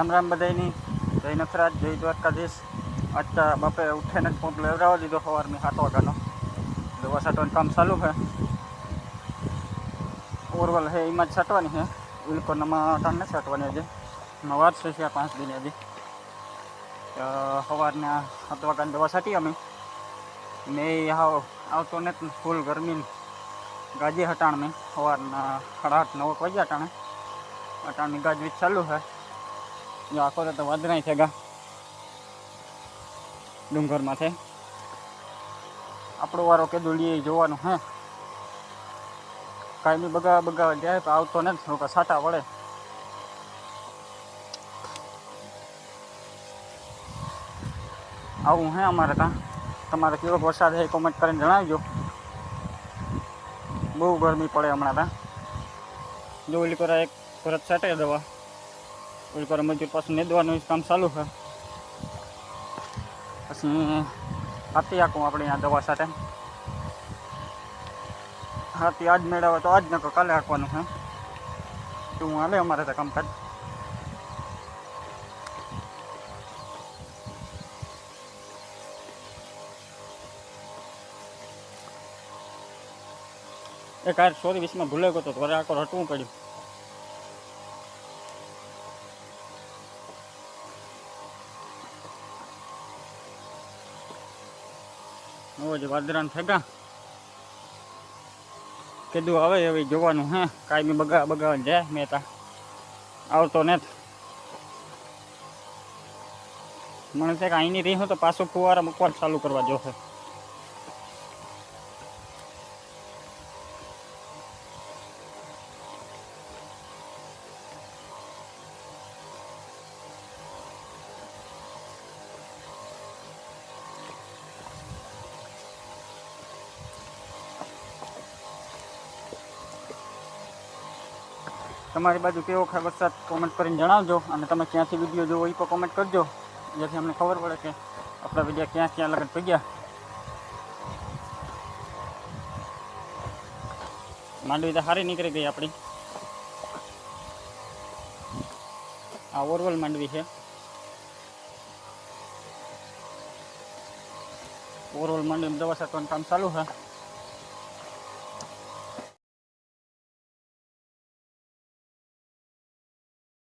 राम राम बधाई नहीं जय नखराज जय द्वारकाधीश देश तो बापे उठे ने फोन लेवरा दीदो सवार हाथ वगानो दवा साटवा काम चालू है ओरवल है सटवा नहीं है बिल्कुल नमा ने नहीं आज नवाज से पांच दिन तो सवार ने हाथ वगान दवा सटी अमी नहीं हाउ आ तो ने फूल गर्मी गाजी हटाण में सवार खड़ा नौ बजे हटाने हटाने गाजवीज चालू है નવા કોર તો વધરાઈ થાગા ડુંગર માથે આપણો વારો કેદુળીય જોવાનું હે કાઈ મે બગા બગા દે આ તો આવતો ને સોકા સાટા વળે આવું હે અમાર કા તમારે કેવો પસાર દે કોમેન્ટ કરીને જણાવીજો બહુ ગરમી પડે હમણાં તા જોલી પર એક કોર સટે દેવા कर मजूर पास मेदवा काम चालू है बस आती आप अपने यहाँ दवा साथ हाँ आज मेड़ा तो आज ना काले आपको है तू हाँ अमरे तो काम कर एक सोरी विश में भूले गो तो थोड़े आकड़ हटवू पड़ू જ વાદરાન થતા કીધું આવે હવે જોવાનું હે કાંઈ બી બગા બગાવન જાય મેં તા આવતો નથી મને છે કે અહીંની રહી હું તો પાછું ફુવારા મૂકવા ચાલુ કરવા જોશે તમારી બાજુ કેવો ખબરસાત કોમેન્ટ કરીને જણાવજો અને તમને ક્યા થી વિડિયો જોવો હોય તો કોમેન્ટ કરજો જેથી અમે કવર પડે કે આપડા વિડિયો ક્યા ક્યા અલગ અલગ પડી ગયા માની તો ખરી નિકરી ગઈ આપડી આ ઓરવલ માંડવી છે ઓરવલ માંડ માં દવાસા કોન કામ ચાલુ છે